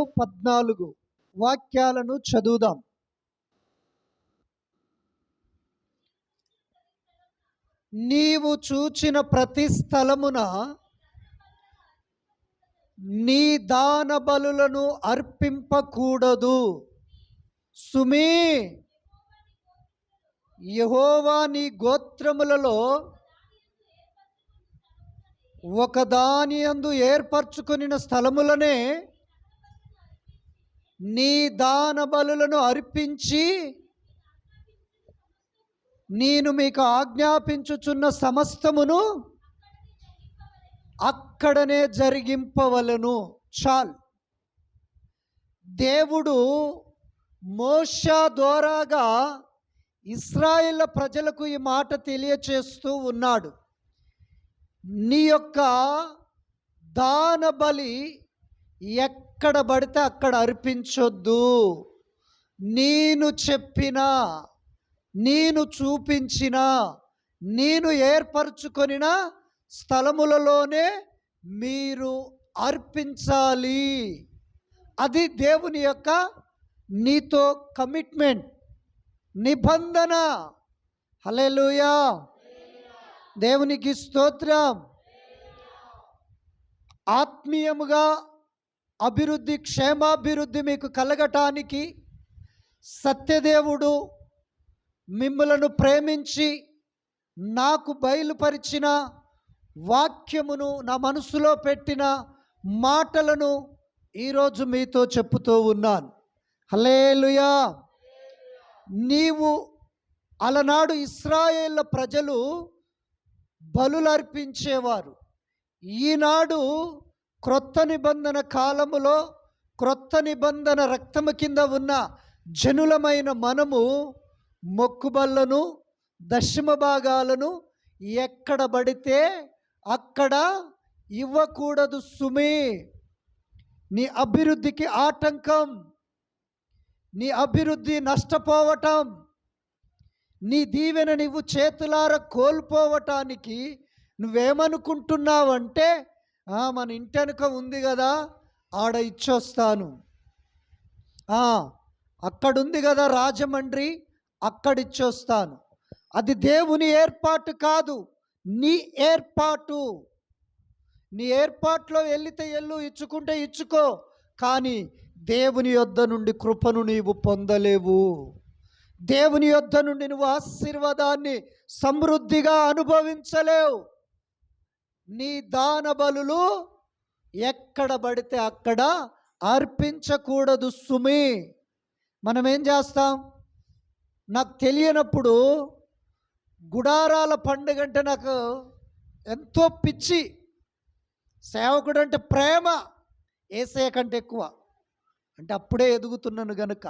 పద్నాలుగు వాక్యాలను చదువుదాం. నీవు చూచిన ప్రతి స్థలమున నీ దాన బలులను అర్పింపకూడదు. సుమీ యహోవా నీ గోత్రములలో ఒకదాని అందు ఏర్పరచుకుని స్థలములనే నీ దాన బలులను అర్పించి నేను మీకు ఆజ్ఞాపించుచున్న సమస్తమును అక్కడనే జరిగింపవలను. చాల్. దేవుడు మోషా ద్వారాగా ఇస్రాయిల్ ప్రజలకు ఈ మాట తెలియచేస్తూ ఉన్నాడు. నీ యొక్క దాన బలి ఎక్కడ పడితే అక్కడ అర్పించొద్దు. నేను చెప్పిన నేను చూపించిన నేను ఏర్పరచుకొనిన స్థలములలోనే మీరు అర్పించాలి. అది దేవుని యొక్క నీతో కమిట్మెంట్ నిబంధన. హల్లెలూయా. దేవునికి స్తోత్రం. ఆత్మీయముగా అభివృద్ధి క్షేమాభివృద్ధి మీకు కలగటానికి సత్యదేవుడు మిమ్మలను ప్రేమించి నాకు బయలుపరిచిన వాక్యమును నా మనసులో పెట్టిన మాటలను ఈరోజు మీతో చెప్పుతూ ఉన్నాను. హలేలుయా నీవు అలనాడు ఇస్రాయేళ్ళ ప్రజలు బలులర్పించేవారు. ఈనాడు క్రొత్త నిబంధన కాలములో క్రొత్త నిబంధన రక్తము కింద ఉన్న జనులమైన మనము మొక్కుబళ్ళను దశమ భాగాలను ఎక్కడ పడితే అక్కడ ఇవ్వకూడదు సుమి. నీ అభివృద్ధికి ఆటంకం. నీ అభివృద్ధి నష్టపోవటం. నీ దీవెన నీవు చేతులార కోల్పోవటానికి నువ్వేమనుకుంటున్నావంటే మన ఇంటెనుక ఉంది కదా ఆడ ఇచ్చొస్తాను. అక్కడుంది కదా రాజమండ్రి అక్కడిచ్చొస్తాను. అది దేవుని ఏర్పాటు కాదు నీ ఏర్పాటు. నీ ఏర్పాట్లో వెళ్ళితే ఎల్లు ఇచ్చుకుంటే ఇచ్చుకో కానీ దేవుని యొద్ద నుండి కృపను నీవు పొందలేవు. దేవుని యొద్ద నుండి నువ్వు ఆశీర్వాదాన్ని సమృద్ధిగా అనుభవించలేవు. నీ దాన బలులు ఎక్కడ పడితే అక్కడ అర్పించకూడదు సుమి. మనం ఏం చేస్తాం? నాకు తెలియనప్పుడు గుడారాల పండుగ అంటే నాకు ఎంతో పిచ్చి. సేవకుడు అంటే ప్రేమ ఏసయ కంటే ఎక్కువ. అంటే అప్పుడే ఎదుగుతున్నాను గనుక.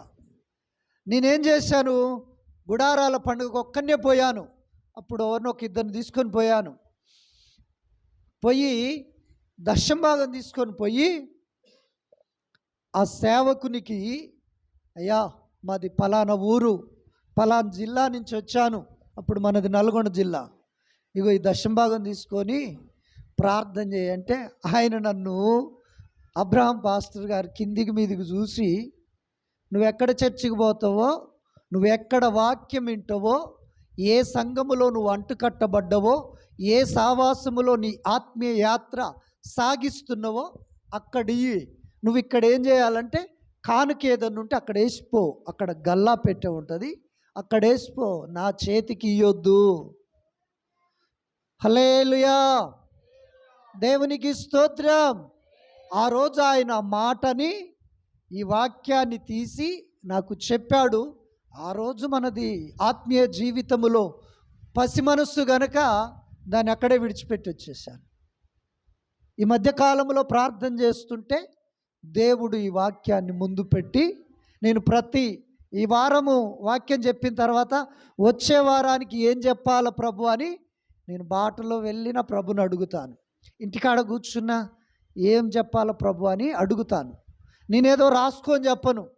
నేనేం చేశాను? గుడారాల పండుగకు ఒక్కనే పోయాను. అప్పుడు ఎవరినొక ఇద్దరిని తీసుకొని పోయాను. పోయి దశం భాగం తీసుకొని పోయి ఆ సేవకునికి అయ్యా మాది పలానా ఊరు పలానా జిల్లా నుంచి వచ్చాను అప్పుడు మనది నల్గొండ జిల్లా. ఇగో ఈ దశం భాగం తీసుకొని ప్రార్థన చేయంటే ఆయన నన్ను అబ్రహాం పాస్టర్ గారు కిందికి మీదికి చూసి నువ్వు ఎక్కడ చర్చికి పోతావో నువ్వెక్కడ వాక్యం వింటావో ఏ సంఘములో నువ్వు అంటు కట్టబడ్డవో ఏ సావాసములో నీ ఆత్మీయ యాత్ర సాగిస్తున్నావో అక్కడి నువ్వు ఇక్కడ ఏం చేయాలంటే కానుక ఏదన్నా ఉంటే అక్కడ వేసిపో. అక్కడ గల్లా పెట్టే ఉంటుంది. అక్కడ వేసిపో. నా చేతికి ఇయ్యొద్దు. హలేలుయా దేవునికి స్తోత్రం. ఆ రోజు ఆయన మాటని ఈ వాక్యాన్ని తీసి నాకు చెప్పాడు. ఆ రోజు మనది ఆత్మీయ జీవితములో పసి మనస్సు గనక దాన్ని అక్కడే విడిచిపెట్టి వచ్చేసాను ఈ మధ్యకాలంలో ప్రార్థన చేస్తుంటే దేవుడు ఈ వాక్యాన్ని ముందు పెట్టి నేను ప్రతి ఈ వారము వాక్యం చెప్పిన తర్వాత వచ్చే వారానికి ఏం చెప్పాల ప్రభు అని నేను బాటలో వెళ్ళిన ప్రభుని అడుగుతాను. ఇంటికాడ కూర్చున్నా ఏం చెప్పాలో ప్రభు అని అడుగుతాను. నేనేదో రాసుకొని చెప్పను.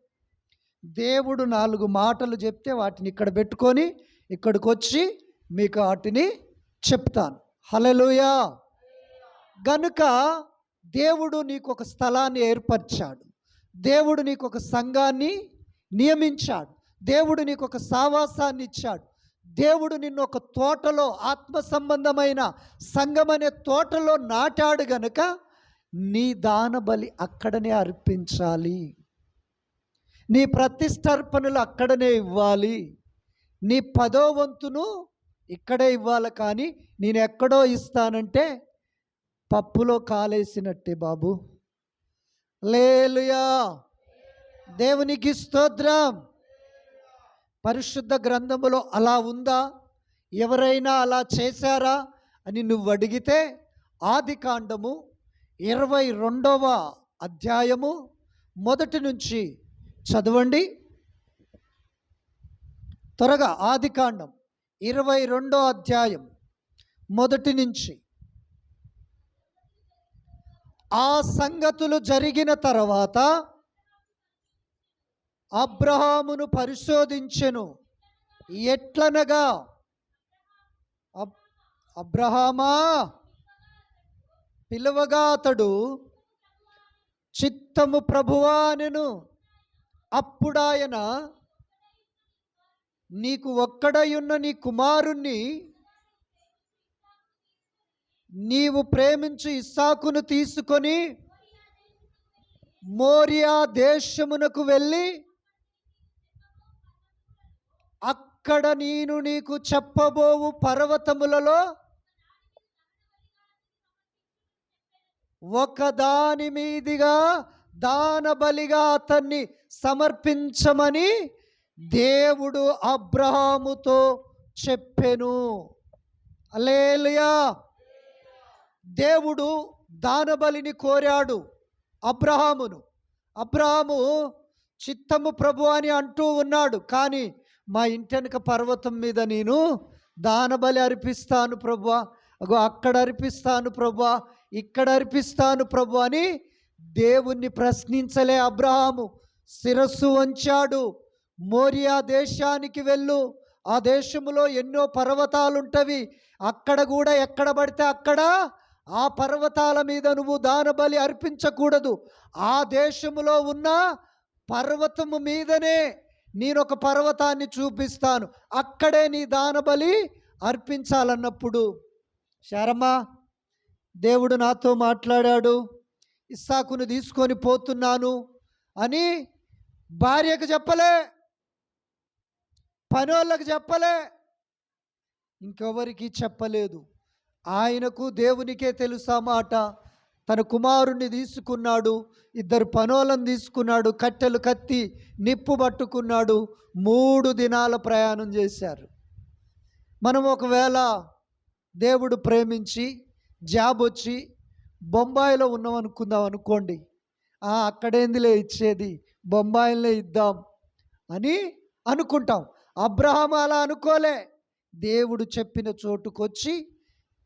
దేవుడు నాలుగు మాటలు చెప్తే వాటిని ఇక్కడ పెట్టుకొని ఇక్కడికి వచ్చి మీకు వాటిని చెప్తాను. హలలుయా గనుక దేవుడు నీకు ఒక స్థలాన్ని ఏర్పరిచాడు. దేవుడు నీకు ఒక సంఘాన్ని నియమించాడు. దేవుడు నీకు ఒక సావాసాన్ని ఇచ్చాడు. దేవుడు నిన్ను ఒక తోటలో ఆత్మ సంబంధమైన సంఘం అనే తోటలో నాటాడు గనుక నీ దాన బలి అక్కడనే అర్పించాలి. నీ ప్రతిష్టర్పణలు అక్కడనే ఇవ్వాలి. నీ పదో వంతును ఇక్కడే ఇవ్వాలి కానీ నేను ఎక్కడో ఇస్తానంటే పప్పులో కాలేసినట్టే బాబు. లేలుయా దేవునికి స్తోత్రం. పరిశుద్ధ గ్రంథములో అలా ఉందా? ఎవరైనా అలా చేశారా? అని నువ్వు అడిగితే ఆది కాండము ఇరవై రెండవ అధ్యాయము మొదటి నుంచి చదవండి. త్వరగా ఆది కాండం. ఇరవై రెండో అధ్యాయం మొదటి నుంచి. ఆ సంగతులు జరిగిన తర్వాత అబ్రహామును పరిశోధించెను. ఎట్లనగా? అబ్ అబ్రహామా? పిలువగా అతడు చిత్తము ప్రభువానెను అప్పుడాయన నీకు ఒక్కడయున్న నీ కుమారుణ్ణి నీవు ప్రేమించు ఇస్సాకును తీసుకొని మోరియా దేశమునకు వెళ్ళి అక్కడ నేను నీకు చెప్పబోవు పర్వతములలో ఒకదాని మీదిగా దాన బలిగా అతన్ని సమర్పించమని దేవుడు అబ్రహాముతో చెప్పెను. అలేలుయా దేవుడు దానబలిని కోరాడు అబ్రహామును. అబ్రహాము చిత్తము ప్రభు అని అంటూ ఉన్నాడు కానీ మా ఇంటెనక పర్వతం మీద నేను దానబలి అర్పిస్తాను ప్రభు. అగో అక్కడ అర్పిస్తాను ప్రభు ఇక్కడ అర్పిస్తాను ప్రభు అని దేవుణ్ణి ప్రశ్నించలే అబ్రహాము. శిరస్సు వంచాడు. మోరియా దేశానికి వెళ్ళు. ఆ దేశములో ఎన్నో పర్వతాలుంటవి. అక్కడ కూడా ఎక్కడ పడితే అక్కడ ఆ పర్వతాల మీద నువ్వు దానబలి అర్పించకూడదు. ఆ దేశములో ఉన్న పర్వతము మీదనే నేను ఒక పర్వతాన్ని చూపిస్తాను. అక్కడే నీ దానబలి అర్పించాలన్నప్పుడు. శరమ దేవుడు నాతో మాట్లాడాడు. ఇస్సాకును తీసుకొని పోతున్నాను అని భార్యకు చెప్పలే. పనోళ్ళకు చెప్పలే. ఇంకెవరికి చెప్పలేదు. ఆయనకు దేవునికే తెలుసా మాట? తన కుమారుణ్ణి తీసుకున్నాడు ఇద్దరు పనోలను తీసుకున్నాడు కట్టెలు కత్తి నిప్పు పట్టుకున్నాడు మూడు దినాల ప్రయాణం చేశారు. మనం ఒకవేళ దేవుడు ప్రేమించి జాబ్ వచ్చి బొంబాయిలో ఉన్నాం అనుకుందాం అనుకోండి. అక్కడేందిలే ఇచ్చేది? బొంబాయిలే ఇద్దాం అని అనుకుంటాం. అబ్రహాం అలా అనుకోలే. దేవుడు చెప్పిన చోటుకొచ్చి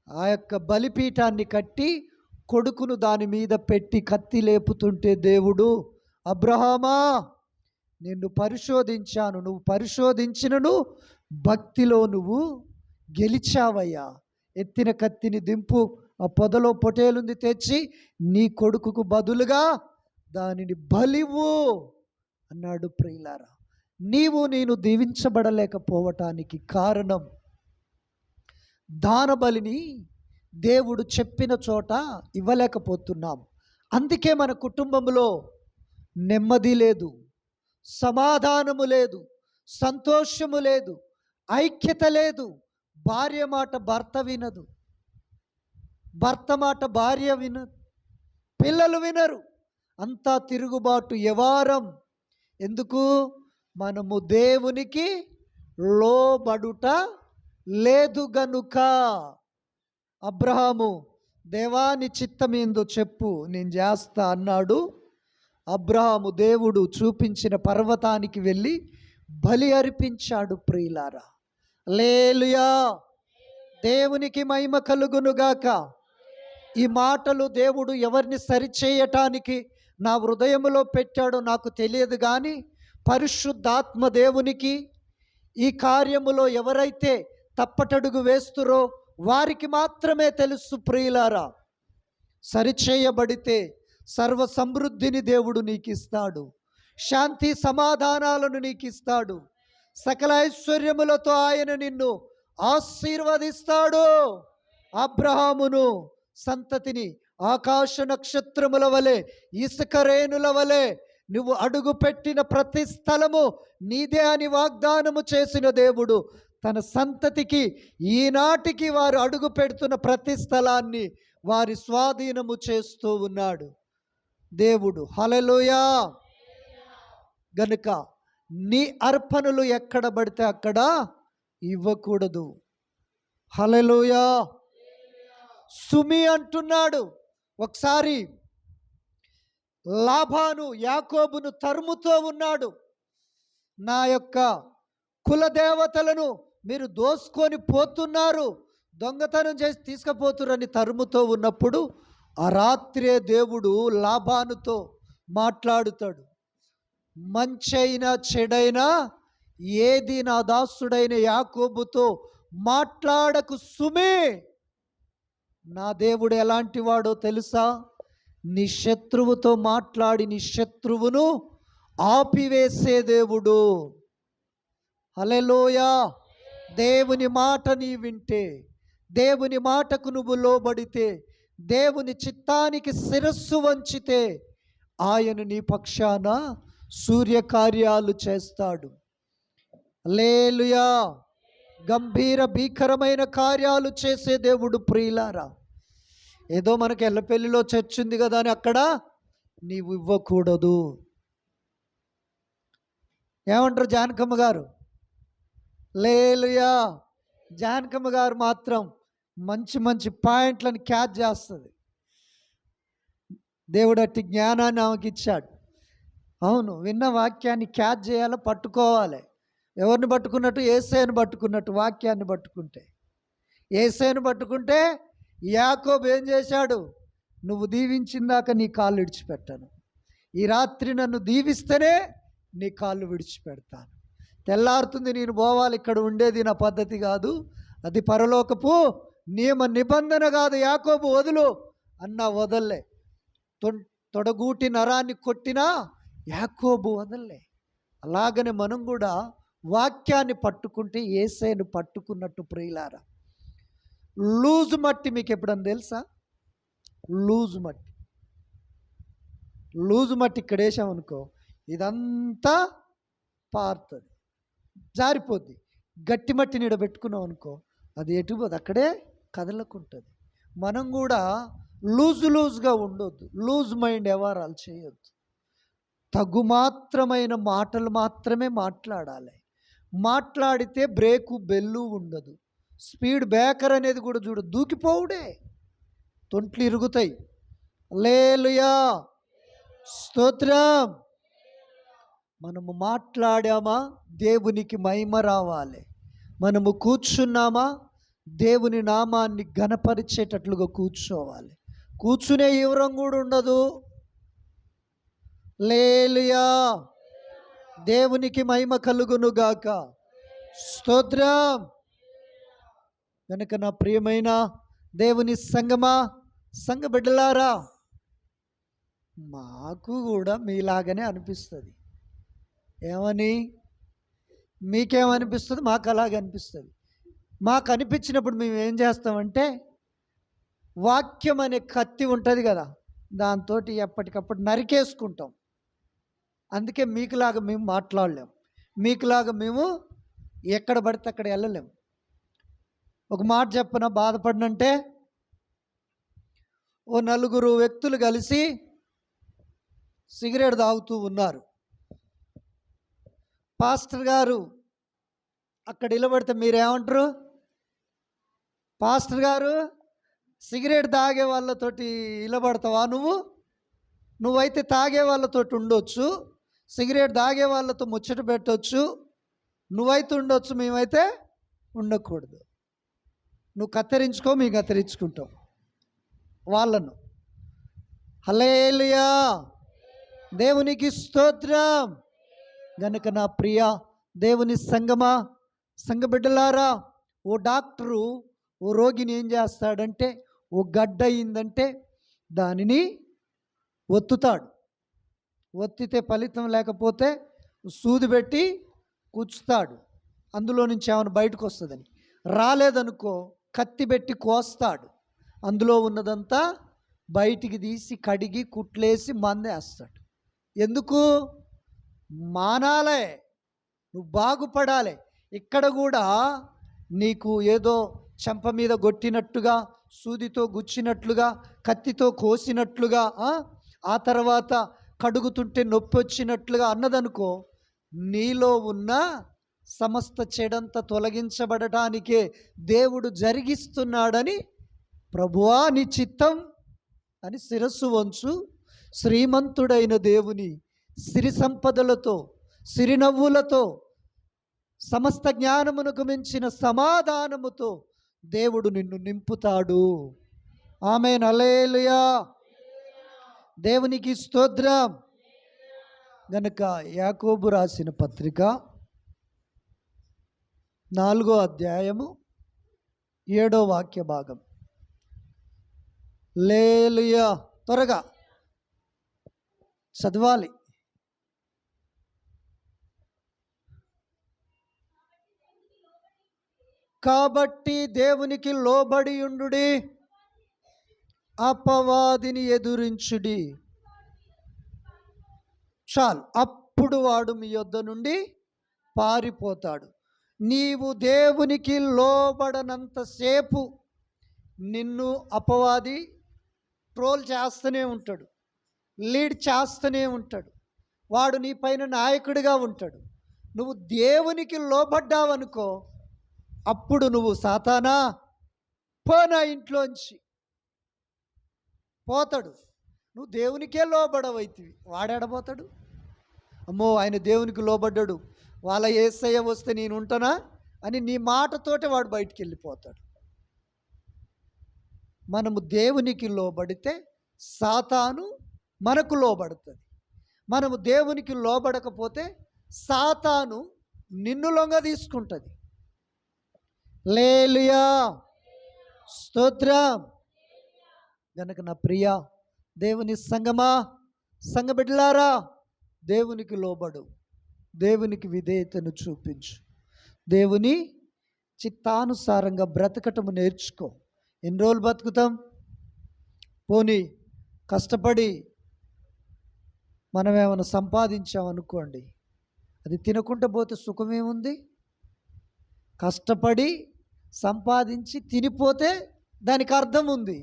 ఆ యొక్క బలిపీఠాన్ని కట్టి కొడుకును దాని మీద పెట్టి కత్తి లేపుతుంటే దేవుడు అబ్రహామా నిన్ను పరిశోధించాను నువ్వు పరిశోధించినను భక్తిలో నువ్వు గెలిచావయ్యా. ఎత్తిన కత్తిని దింపు ఆ పొదలో పొటేలుంది తెచ్చి నీ కొడుకుకు బదులుగా దానిని బలివు అన్నాడు ప్రియులారా. నీవు నేను దీవించబడలేకపోవటానికి కారణం దానబలిని దేవుడు చెప్పిన చోట ఇవ్వలేకపోతున్నాం. అందుకే మన కుటుంబంలో నెమ్మది లేదు సమాధానము లేదు సంతోషము లేదు ఐక్యత లేదు. భార్య మాట భర్త వినదు భర్త మాట భార్య వినదు పిల్లలు వినరు. అంతా తిరుగుబాటు యవారం ఎందుకు? మనము దేవునికి లోబడుట లేదు గనుక. అబ్రహాము దేవాని చిత్తమేందో చెప్పు నేను చేస్తా అన్నాడు. అబ్రహాము దేవుడు చూపించిన పర్వతానికి వెళ్ళి బలి అర్పించాడు ప్రియులారా. లేలుయా దేవునికి మహిమ కలుగునుగాక ఈ మాటలు దేవుడు ఎవరిని సరిచేయటానికి నా హృదయంలో పెట్టాడో నాకు తెలియదు కానీ పరిశుద్ధాత్మ దేవునికి ఈ కార్యములో ఎవరైతే తప్పటడుగు వేస్తురో వారికి మాత్రమే తెలుసు ప్రియులారా. సరిచేయబడితే సర్వ సమృద్ధిని దేవుడు నీకు ఇస్తాడు శాంతి సమాధానాలను నీకు ఇస్తాడు సకల ఐశ్వర్యములతో ఆయన నిన్ను ఆశీర్వదిస్తాడు. అబ్రహామును సంతతిని ఆకాశ నక్షత్రముల వలె ఇసుక రేణుల వలె నువ్వు అడుగు పెట్టిన ప్రతి స్థలము నీదే అని వాగ్దానము చేసిన దేవుడు తన సంతతికి ఈనాటికి వారు అడుగు పెడుతున్న ప్రతి స్థలాన్ని వారి స్వాధీనము చేస్తూ ఉన్నాడు. దేవుడు హలలోయా గనుక నీ అర్పణలు ఎక్కడ పడితే అక్కడ ఇవ్వకూడదు. హలలోయా సుమి అంటున్నాడు. ఒకసారి లాభాను యాకోబును తరుముతో ఉన్నాడు. నా యొక్క కులదేవతలను మీరు దోసుకొని పోతున్నారు దొంగతనం చేసి తీసుకుపోతురని తరుముతో ఉన్నప్పుడు ఆ రాత్రే దేవుడు లాభానుతో మాట్లాడుతాడు. మంచైనా చెడైనా ఏది నా దాసుడైన యాకోబుతో మాట్లాడకు సుమే. నా దేవుడు ఎలాంటి వాడో తెలుసా? నీ శత్రువుతో మాట్లాడి నీ శత్రువును ఆపివేసే దేవుడు. అలెలోయా దేవుని మాట నీ వింటే దేవుని మాటకు నువ్వు లోబడితే దేవుని చిత్తానికి శిరస్సు వంచితే ఆయన నీ పక్షాన సూర్యకార్యాలు చేస్తాడు. లేలుయా గంభీర భీకరమైన కార్యాలు చేసే దేవుడు ప్రియులారా. ఏదో మనకి ఎల్లపెల్లిలో చర్చ్ ఉంది కదా అని అక్కడ నీవు ఇవ్వకూడదు. ఏమంటారు జానకమ్మ గారు? లేలుయా! జానకమ్మ గారు మాత్రం మంచి మంచి పాయింట్లను క్యాచ్ చేస్తుంది. దేవుడు అట్టి జ్ఞానాన్ని ఆమెకి ఇచ్చాడు. అవును విన్న వాక్యాన్ని క్యాచ్ చేయాలో పట్టుకోవాలి. ఎవరిని పట్టుకున్నట్టు? ఏసేను పట్టుకున్నట్టు వాక్యాన్ని పట్టుకుంటే. ఏసైని పట్టుకుంటే యాకోబ్ ఏం చేశాడు? నువ్వు దీవించిందాక నీ కాళ్ళు విడిచిపెట్టాను. ఈ రాత్రి నన్ను దీవిస్తేనే నీ కాళ్ళు విడిచిపెడతాను. తెల్లారుతుంది నేను పోవాలి ఇక్కడ ఉండేది నా పద్ధతి కాదు. అది పరలోకపు నియమ నిబంధన కాదు. యాకోబు వదులు అన్న వదల్లే. తొ- తొడగూటి నరాన్ని కొట్టినా యాకోబు వదల్లే. అలాగనే మనం కూడా వాక్యాన్ని పట్టుకుంటే ఏసైను పట్టుకున్నట్టు ప్రియులారా లూజు మట్టి మీకు ఎప్పుడన్నా తెలుసా? లూజు మట్టి. లూజు మట్టి ఇక్కడ వేసామనుకో ఇదంతా పారుతుంది. జారిపోద్ది. గట్టి మట్టి నీడ పెట్టుకున్నాం అనుకో అది ఎటుపోదు అక్కడే కదలకుంటుంది. మనం కూడా లూజ్ లూజ్గా ఉండొద్దు. లూజ్ మైండ్ వ్యవహారాలు చేయొద్దు. తగుమాత్రమైన మాటలు మాత్రమే మాట్లాడాలి. మాట్లాడితే బ్రేకు బెల్లు ఉండదు. స్పీడ్ బ్రేకర్ అనేది కూడా చూడు దూకిపోవుడే. తొంట్లు ఇరుగుతాయి. లేలుయా స్తోత్రం! మనము మాట్లాడామా? దేవునికి మహిమ రావాలి. మనము కూర్చున్నామా? దేవుని నామాన్ని గణపరిచేటట్లుగా కూర్చోవాలి. కూర్చునే వివరం కూడా ఉండదు. లేలుయా దేవునికి మహిమ కలుగును గాక స్తోత్రం! కనుక నా ప్రియమైన దేవుని సంగమా సంగ బిడ్డలారా మాకు కూడా మీలాగానే అనిపిస్తుంది. ఏమని? మీకేమనిపిస్తుంది? మాకు అలాగే అనిపిస్తుంది. మాకు అనిపించినప్పుడు మేము ఏం చేస్తామంటే వాక్యం అనే కత్తి ఉంటుంది కదా దాంతో ఎప్పటికప్పుడు నరికేసుకుంటాం. అందుకే మీకులాగా మేము మాట్లాడలేం. మీకులాగా మేము ఎక్కడ పడితే అక్కడ వెళ్ళలేము ఒక మాట చెప్పన? బాధపడినంటే ఓ నలుగురు వ్యక్తులు కలిసి సిగరెట్ తాగుతూ ఉన్నారు. పాస్టర్ గారు అక్కడ నిలబడితే మీరేమంటారు? పాస్టర్ గారు సిగరెట్ తాగే వాళ్ళతోటి నిలబడతావా నువ్వు? నువ్వైతే తాగే వాళ్ళతోటి ఉండొచ్చు సిగరెట్ తాగే వాళ్ళతో ముచ్చట పెట్టవచ్చు నువ్వైతే ఉండొచ్చు మేమైతే ఉండకూడదు. నువ్వు కత్తిరించుకో మేము కత్తిరించుకుంటాం. వాళ్ళను. హలేలుయా దేవునికి స్తోత్రం. గనుక నా ప్రియ దేవుని సంగమా సంగబిడ్డలారా ఓ డాక్టరు ఓ రోగిని ఏం చేస్తాడంటే ఓ గడ్డ అయిందంటే దానిని ఒత్తుతాడు. ఒత్తితే ఫలితం లేకపోతే సూది పెట్టి కూర్చుతాడు. అందులో నుంచి ఏమైనా బయటకు వస్తుందని. రాలేదనుకో కత్తి పెట్టి కోస్తాడు. అందులో ఉన్నదంతా బయటికి తీసి కడిగి కుట్లేసి మందేస్తాడు. ఎందుకు? మానాలే. నువ్వు బాగుపడాలి. ఇక్కడ కూడా నీకు ఏదో చెంప మీద కొట్టినట్టుగా సూదితో గుచ్చినట్లుగా కత్తితో కోసినట్లుగా ఆ? తర్వాత కడుగుతుంటే నొప్పి వచ్చినట్లుగా అన్నదనుకో నీలో ఉన్న సమస్త చెడంతా తొలగించబడటానికే దేవుడు జరిగిస్తున్నాడని ప్రభువా నీ చిత్తం అని శిరస్సు వంచు. శ్రీమంతుడైన దేవుని సిరి సంపదలతో సిరినవ్వులతో సమస్త జ్ఞానమునకు మించిన సమాధానముతో దేవుడు నిన్ను నింపుతాడు. ఆమె నలేలుయా దేవునికి స్తోత్రం. గనుక యాకోబు రాసిన పత్రిక నాలుగో అధ్యాయము ఏడో వాక్య భాగం. లేలుయా త్వరగా చదవాలి. కాబట్టి దేవునికి లోబడి ఉండుడి అపవాదిని ఎదురించుడి. చాలు అప్పుడు వాడు మీ యొద్ద నుండి పారిపోతాడు. నీవు దేవునికి లోబడనంతసేపు నిన్ను అపవాది ట్రోల్ చేస్తూనే ఉంటాడు లీడ్ చేస్తూనే ఉంటాడు. వాడు నీ పైన నాయకుడిగా ఉంటాడు. నువ్వు దేవునికి లోబడ్డావనుకో అప్పుడు నువ్వు సాతానా పో నా ఇంట్లోంచి పోతాడు. నువ్వు దేవునికే లోబడవైతివి. వాడేడబోతాడు అమ్మో ఆయన దేవునికి లోబడ్డాడు. వాళ్ళ ఏసయ్య వస్తే నేను ఉంటానా అని నీ మాటతోటే వాడు బయటికి వెళ్ళిపోతాడు మనము దేవునికి లోబడితే సాతాను మనకు లోబడుతుంది. మనము దేవునికి లోబడకపోతే సాతాను నిన్ను లొంగ తీసుకుంటుంది. లేలుయా! స్తోత్రం! గనక నా ప్రియ దేవుని సంగమా సంగబిడ్లారా దేవునికి లోబడు. దేవునికి విధేయతను చూపించు. దేవుని చిత్తానుసారంగా బ్రతకటము నేర్చుకో. ఎన్ని రోజులు బతుకుతాం పోనీ కష్టపడి మనం ఏమైనా సంపాదించామనుకోండి అది తినకుండా పోతే సుఖమేముంది? కష్టపడి సంపాదించి తినిపోతే దానికి అర్థం ఉంది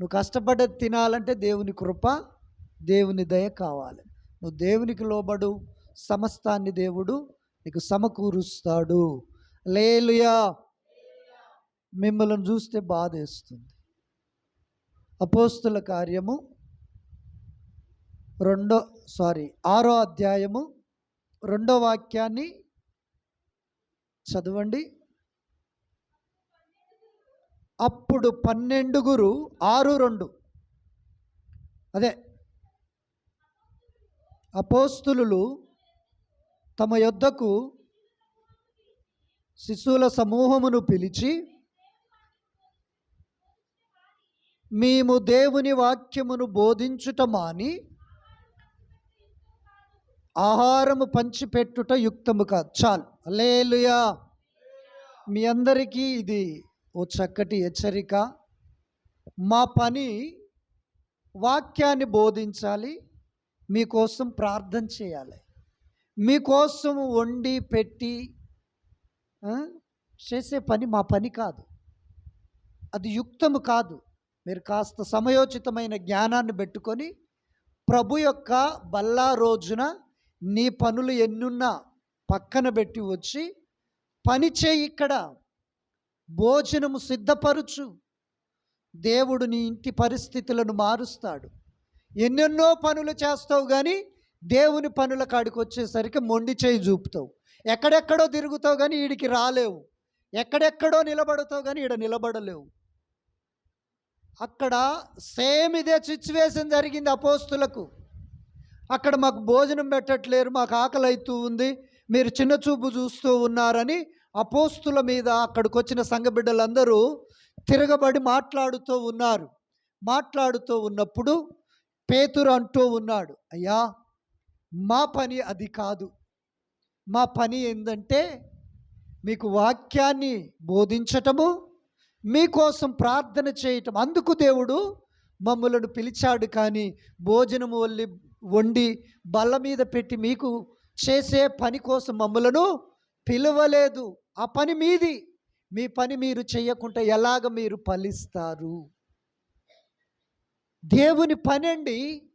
నువ్వు కష్టపడ్డది తినాలంటే దేవుని కృప దేవుని దయ కావాలి. నువ్వు దేవునికి లోబడు సమస్తాన్ని దేవుడు నీకు సమకూరుస్తాడు. లేలుయా మిమ్మల్ని చూస్తే బాధేస్తుంది. అపోస్తుల కార్యము రెండో సారీ ఆరో అధ్యాయము రెండో వాక్యాన్ని చదవండి. అప్పుడు పన్నెండుగురు ఆరు రెండు. అదే. అపోస్తులు తమ యొద్దకు శిశువుల సమూహమును పిలిచి మేము దేవుని వాక్యమును బోధించుట మాని ఆహారము పంచిపెట్టుట యుక్తము కాదు చాలు. అలేలుయా మీ అందరికీ ఇది ఓ చక్కటి హెచ్చరిక. మా పని వాక్యాన్ని బోధించాలి మీకోసం ప్రార్థన చేయాలి. మీకోసం వండి పెట్టి చేసే పని మా పని కాదు. అది యుక్తము కాదు. మీరు కాస్త సమయోచితమైన జ్ఞానాన్ని పెట్టుకొని ప్రభు యొక్క బల్లా రోజున నీ పనులు ఎన్నున్నా పక్కన పెట్టి వచ్చి పని చేయి ఇక్కడ. భోజనము సిద్ధపరుచు. దేవుడు నీ ఇంటి పరిస్థితులను మారుస్తాడు. ఎన్నెన్నో పనులు చేస్తావు కానీ దేవుని పనుల కాడికి వచ్చేసరికి మొండి చేయి చూపుతావు. ఎక్కడెక్కడో తిరుగుతావు కానీ వీడికి రాలేవు. ఎక్కడెక్కడో నిలబడతావు కానీ ఈడ నిలబడలేవు. అక్కడ సేమ్ ఇదే సిచ్యువేషన్ జరిగింది అపోస్తులకు. అక్కడ మాకు భోజనం పెట్టట్లేరు మాకు ఆకలి అవుతూ ఉంది మీరు చిన్న చూపు చూస్తూ ఉన్నారని అపోస్తుల మీద అక్కడికి వచ్చిన సంఘబిడ్డలందరూ తిరగబడి మాట్లాడుతూ ఉన్నారు. మాట్లాడుతూ ఉన్నప్పుడు పేతురు అంటూ ఉన్నాడు అయ్యా మా పని అది కాదు. మా పని ఏంటంటే మీకు వాక్యాన్ని బోధించటము మీకోసం ప్రార్థన చేయటం. అందుకు దేవుడు మమ్మలను పిలిచాడు కానీ భోజనము వల్లి వండి బల్ల మీద పెట్టి మీకు చేసే పని కోసం మమ్మలను పిలవలేదు. ఆ పని మీది. మీ పని మీరు చేయకుండా ఎలాగ మీరు ఫలిస్తారు? దేవుని పనండి.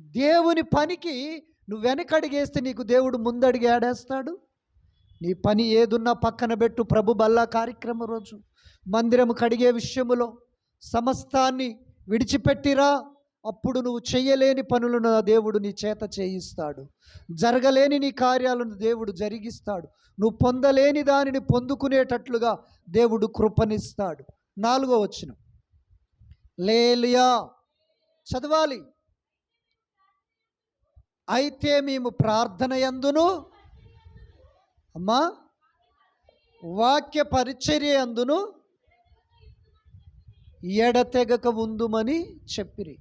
దేవుని పనికి నువ్వు వెనకడిగేస్తే నీకు దేవుడు ముందడిగి ఆడేస్తాడు. నీ పని ఏదున్నా పక్కన పెట్టు ప్రభు బల్లా కార్యక్రమం రోజు. మందిరం కడిగే విషయములో సమస్తాన్ని విడిచిపెట్టిరా. అప్పుడు నువ్వు చేయలేని పనులను దేవుడు నీ చేత చేయిస్తాడు. జరగలేని నీ కార్యాలను దేవుడు జరిగిస్తాడు. నువ్వు పొందలేని దానిని పొందుకునేటట్లుగా దేవుడు కృపనిస్తాడు. నాలుగో వచ్చిన లేలియా. చదవాలి. అయితే మేము ప్రార్థన యందును అమ్మా వాక్య పరిచర్య అందును ఎడతెగక ఉందుమని చెప్పిరి.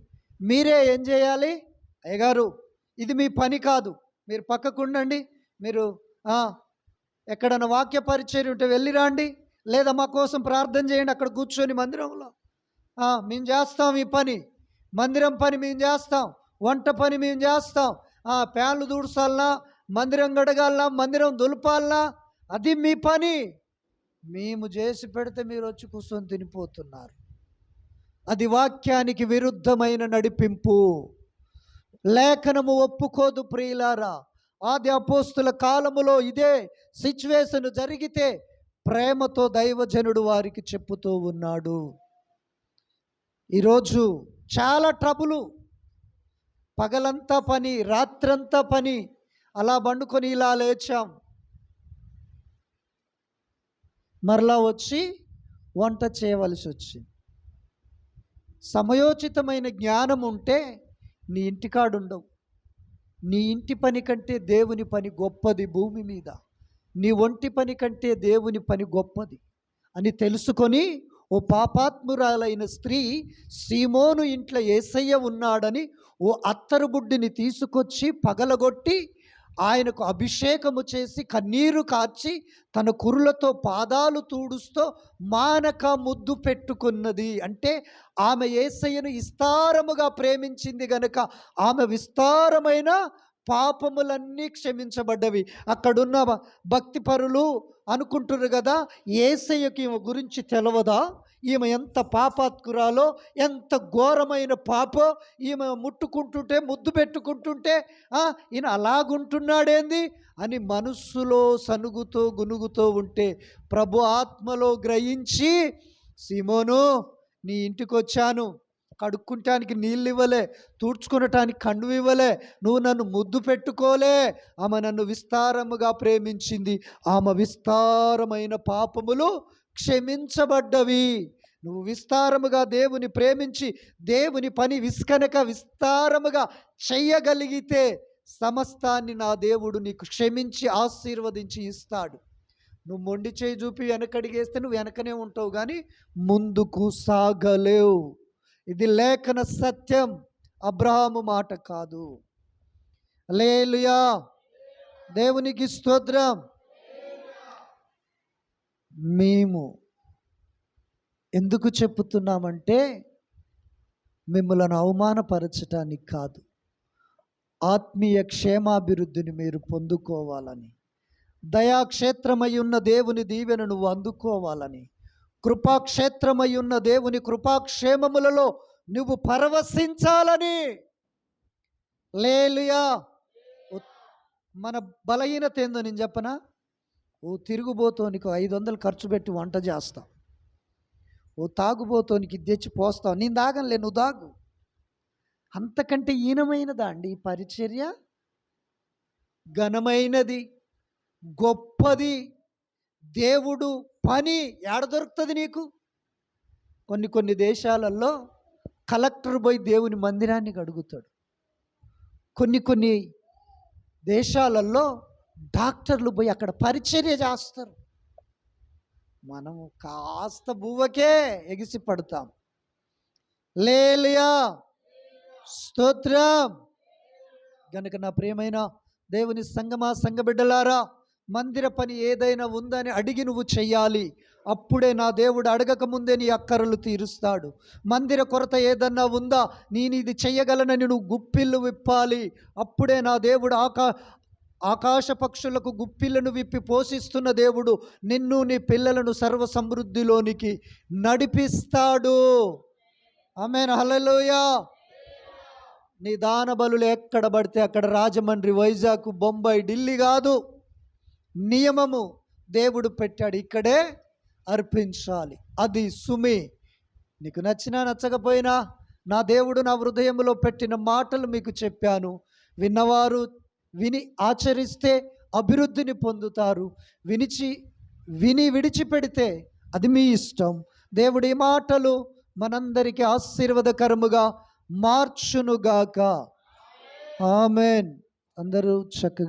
మీరే ఏం చేయాలి? అయ్యగారు ఇది మీ పని కాదు. మీరు పక్కకుండండి మీరు ఎక్కడైనా ఎక్కడన్నా వాక్య పరిచర్య ఉంటే వెళ్ళి రండి. లేదా మా కోసం ప్రార్థన చేయండి అక్కడ కూర్చొని మందిరంలో. మేము చేస్తాం ఈ పని. మందిరం పని మేము చేస్తాం. వంట పని మేము చేస్తాం. ఆ, ప్యాన్లు దూడ్చాలనా మందిరం గడగాలనా మందిరం దులపాలనా అది మీ పని. మేము చేసి పెడితే మీరు వచ్చి కూర్చొని తినిపోతున్నారు. అది వాక్యానికి విరుద్ధమైన నడిపింపు. లేఖనము ఒప్పుకోదు ప్రియులారా. ఆది అపోస్తుల కాలములో ఇదే సిచ్యువేషన్ జరిగితే ప్రేమతో దైవజనుడు వారికి చెప్పుతూ ఉన్నాడు. ఈరోజు చాలా ట్రబులు పగలంతా పని రాత్రంతా పని. అలా పండుకొని ఇలా లేచాం. మరలా వచ్చి వంట చేయవలసి వచ్చింది సమయోచితమైన జ్ఞానం ఉంటే నీ ఇంటికాడుండవు. నీ ఇంటి పని కంటే దేవుని పని గొప్పది భూమి మీద. నీ ఒంటి పని కంటే దేవుని పని గొప్పది. అని తెలుసుకొని ఓ పాపాత్మురాలైన స్త్రీ సీమోను ఇంట్లో ఏసయ్య ఉన్నాడని ఓ అత్తరుబుడ్డిని తీసుకొచ్చి పగలగొట్టి ఆయనకు అభిషేకము చేసి కన్నీరు కార్చి తన కురులతో పాదాలు తూడుస్తూ మానక ముద్దు పెట్టుకున్నది. అంటే ఆమె ఏసయ్యను విస్తారముగా ప్రేమించింది గనుక ఆమె విస్తారమైన పాపములన్నీ క్షమించబడ్డవి. అక్కడున్న భక్తిపరులు అనుకుంటున్నారు కదా ఏసయ్యకి గురించి తెలవదా? ఈమె ఎంత పాపాత్కురాలో ఎంత ఘోరమైన పాపో ఈమె ముట్టుకుంటుంటే ముద్దు పెట్టుకుంటుంటే ఈయన అలాగుంటున్నాడేంది? అని మనస్సులో సనుగుతూ గునుగుతూ ఉంటే ప్రభు ఆత్మలో గ్రహించి సిమోను నీ ఇంటికి వచ్చాను కడుక్కుంటానికి నీళ్ళు ఇవ్వలే తూడ్చుకునటానికి కండు ఇవ్వలే నువ్వు నన్ను ముద్దు పెట్టుకోలే. ఆమె నన్ను విస్తారముగా ప్రేమించింది. ఆమె విస్తారమైన పాపములు క్షమించబడ్డవి. నువ్వు విస్తారముగా దేవుని ప్రేమించి దేవుని పని విస్కనక విస్తారముగా చెయ్యగలిగితే సమస్తాన్ని నా దేవుడు నీకు క్షమించి ఆశీర్వదించి ఇస్తాడు. నువ్వు మొండి చేయి చూపి వెనకడిగేస్తే నువ్వు వెనకనే ఉంటావు కానీ ముందుకు సాగలేవు. ఇది లేఖన సత్యం. అబ్రహాము మాట కాదు. లేలుయా దేవునికి స్తోత్రం. మేము ఎందుకు చెప్పుతున్నామంటే మిమ్మల్ని అవమానపరచటానికి కాదు. ఆత్మీయ క్షేమాభివృద్ధిని మీరు పొందుకోవాలని దయాక్షేత్రమై ఉన్న దేవుని దీవెన నువ్వు అందుకోవాలని కృపాక్షేత్రమై ఉన్న దేవుని కృపాక్షేమములలో నువ్వు పరవశించాలని. లేలుయా మన బలహీనత ఏందో నేను చెప్పనా? ఓ తిరుగుబోతోనికి ఐదు వందలు ఖర్చు పెట్టి వంట చేస్తావు ఓ తాగుబోతోనికి తెచ్చి పోస్తావు నేను దాగనులే నువ్వు తాగు. అంతకంటే ఈనమైనదా అండి ఈ పరిచర్య? ఘనమైనది గొప్పది దేవుడు పని ఏడ దొరుకుతుంది నీకు? కొన్ని కొన్ని దేశాలలో కలెక్టర్ పోయి దేవుని మందిరాన్ని అడుగుతాడు. కొన్ని కొన్ని దేశాలలో డాక్టర్లు పోయి అక్కడ పరిచర్య చేస్తారు. మనము కాస్త బువ్వకే ఎగిసి పడతాం. లేలియా. స్తోత్రం. గనుక నా ప్రియమైన దేవుని సంగమా సంగబిడ్డలారా మందిర పని ఏదైనా ఉందని అడిగి నువ్వు చెయ్యాలి. అప్పుడే నా దేవుడు అడగక ముందే నీ అక్కరలు తీరుస్తాడు. మందిర కొరత ఏదన్నా ఉందా నేను ఇది చెయ్యగలనని నువ్వు గుప్పిళ్ళు విప్పాలి. అప్పుడే నా దేవుడు ఆకా ఆకాశ పక్షులకు గుప్పిలను విప్పి పోషిస్తున్న దేవుడు నిన్ను నీ పిల్లలను సర్వ సమృద్ధిలోనికి నడిపిస్తాడు. ఆమెన్. హలలోయా నీ దాన బలులు ఎక్కడ పడితే అక్కడ రాజమండ్రి వైజాగ్ బొంబాయి ఢిల్లీ కాదు. నియమము దేవుడు పెట్టాడు. ఇక్కడే అర్పించాలి. అది సుమి. నీకు నచ్చినా నచ్చకపోయినా నా దేవుడు నా హృదయంలో పెట్టిన మాటలు మీకు చెప్పాను. విన్నవారు విని ఆచరిస్తే అభివృద్ధిని పొందుతారు. వినిచి విని విడిచిపెడితే అది మీ ఇష్టం. దేవుడి మాటలు మనందరికీ ఆశీర్వదకరముగా మార్చునుగాక. ఆమెన్. అందరూ చక్కగా